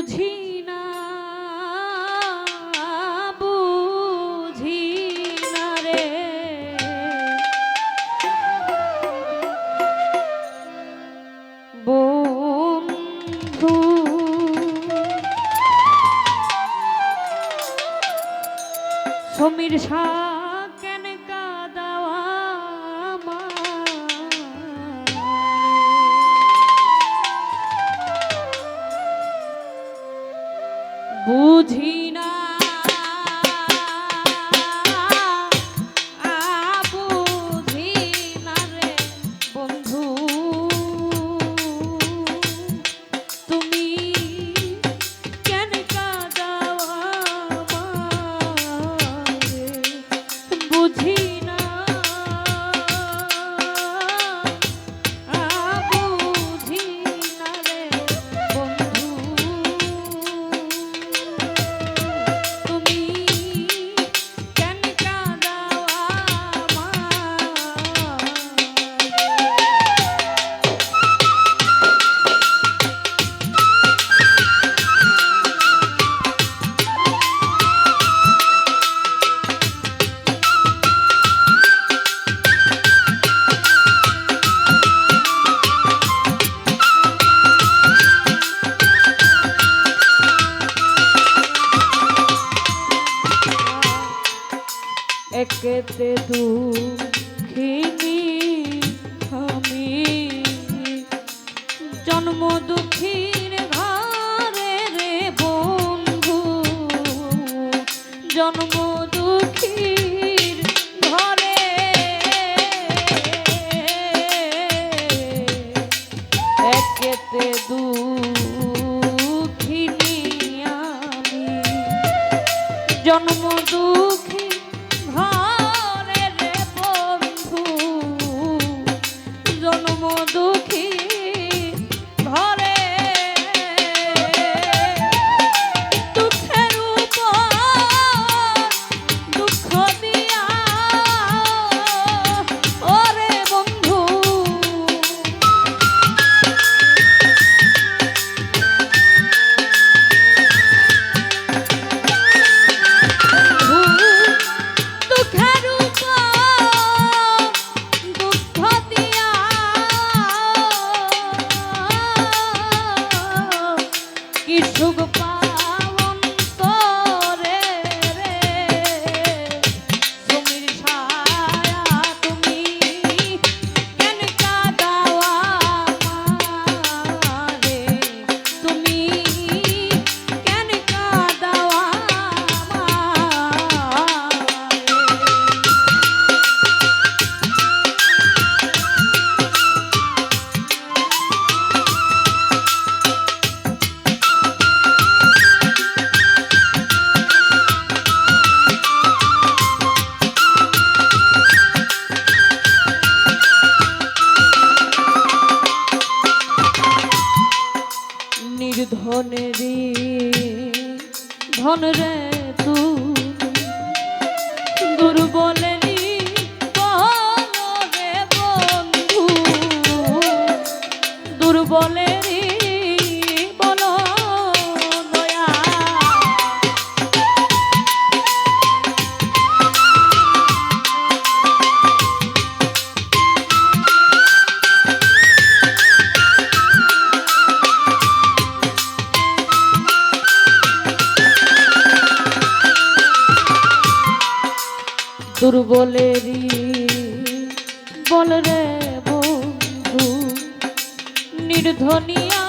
বুঝি না বুঝি না রে। বন্ধু সমীর শাহ জন্ম দুঃখ 조국 ধন রে ধন রে দুর্বলেরই বল রে বন্ধু নির্ধনিয়া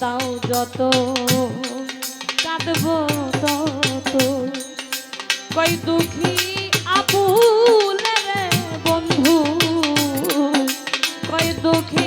দাও যত কাঁদব তত। কই দুঃখী আপু বন্ধু কই দুঃখী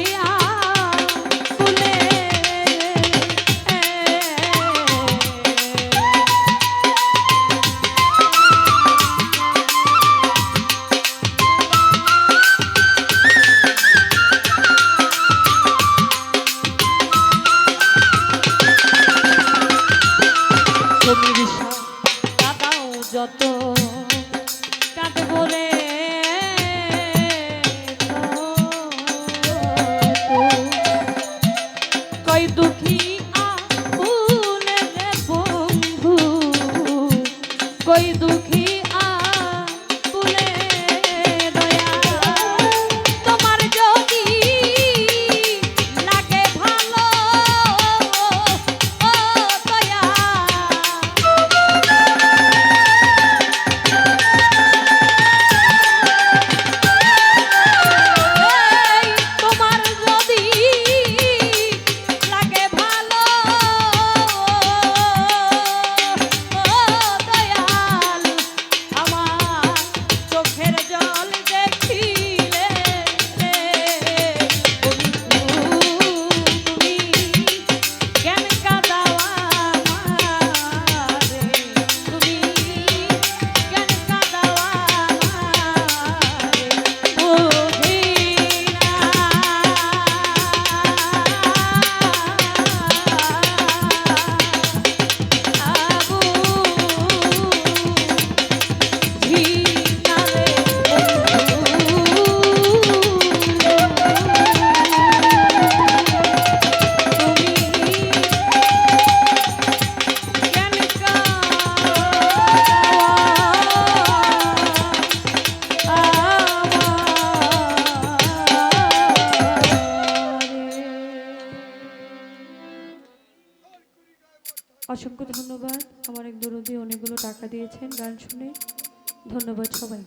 অসংখ্য ধন্যবাদ। আমার এক দরদি অনেকগুলো টাকা দিয়েছেন গান শুনে। ধন্যবাদ সবাই